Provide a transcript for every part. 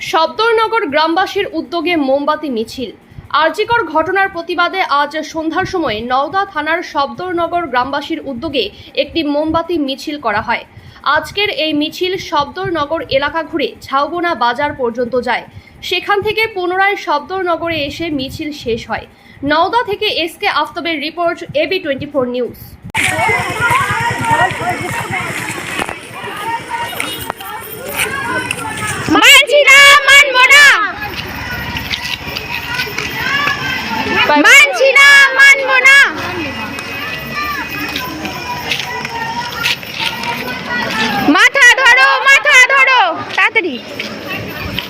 সপ্তরনগর গ্রামবাসীর উদ্যোগে মোমবাতি মিছিল। আরজিকর ঘটনার প্রতিবাদে আজ সন্ধ্যার সময় নওদা থানার সবদরনগর গ্রামবাসীর উদ্যোগে একটি মোমবাতি মিছিল করা হয়। আজকের এই মিছিল সবদরনগর এলাকা ঘুরে ঝাউবোনা বাজার পর্যন্ত যায়। সেখান থেকে পুনরায় সবদরনগরে এসে মিছিল শেষ হয়। নওদা থেকে S আফতাবের report AB twenty four news.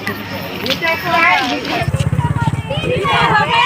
Ja, ja, ja.